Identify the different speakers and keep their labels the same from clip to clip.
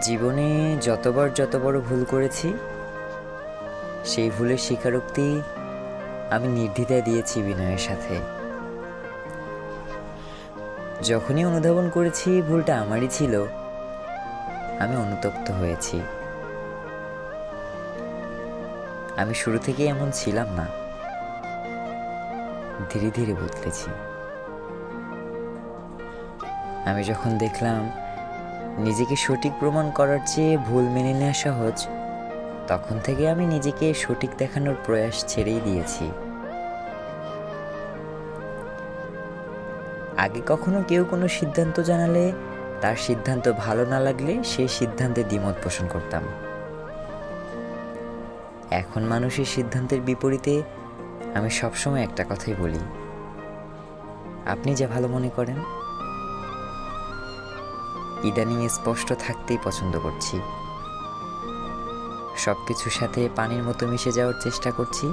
Speaker 1: জীবনে যতবার যত বড় ভুল করেছি, সেই ভুলের স্বীকারোক্তি আমি নির্দ্বিধায় দিয়েছি বিনয়ের সাথে। যখনই অনুধাবন করেছি, ভুলটা আমারই ছিল, আমি অনুতপ্ত হয়েছি। আমি শুরু থেকেই এমন ছিলাম না। ধীরে ধীরে বদলেছি। আমি যখন দেখলাম নিজেকে সঠিক প্রমাণ করার চেয়ে ভুল মেনে নেওয়া সহজ। তখন থেকে আমি নিজেকে সঠিক দেখানোর প্রয়াস ছেড়েই দিয়েছি। আগে কখনো কেউ কোনো সিদ্ধান্ত জানালে, তার সিদ্ধান্ত ভালো না লাগলে সেই সিদ্ধান্তে দ্বিমত পোষণ করতাম। এখন মানুষের সিদ্ধান্তের বিপরীতে আমি সবসময় একটা কথাই বলি। আপনি যা ভালো মনে করেন ইদানিং স্পষ্ট থাকতেই পছন্দ করছি। সব কিছুর সাথে পানির মতো মিশে যাওয়ার চেষ্টা করছি।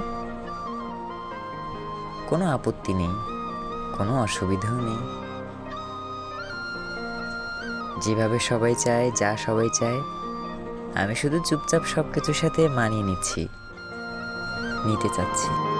Speaker 1: কোনো আপত্তি নেই, কোনো অসুবিধাও নেই। যেভাবে সবাই চায়, যা সবাই চায়, আমি শুধু চুপচাপ সব কিছুর সাথে মানিয়ে নিচ্ছি, নিতে চাচ্ছি।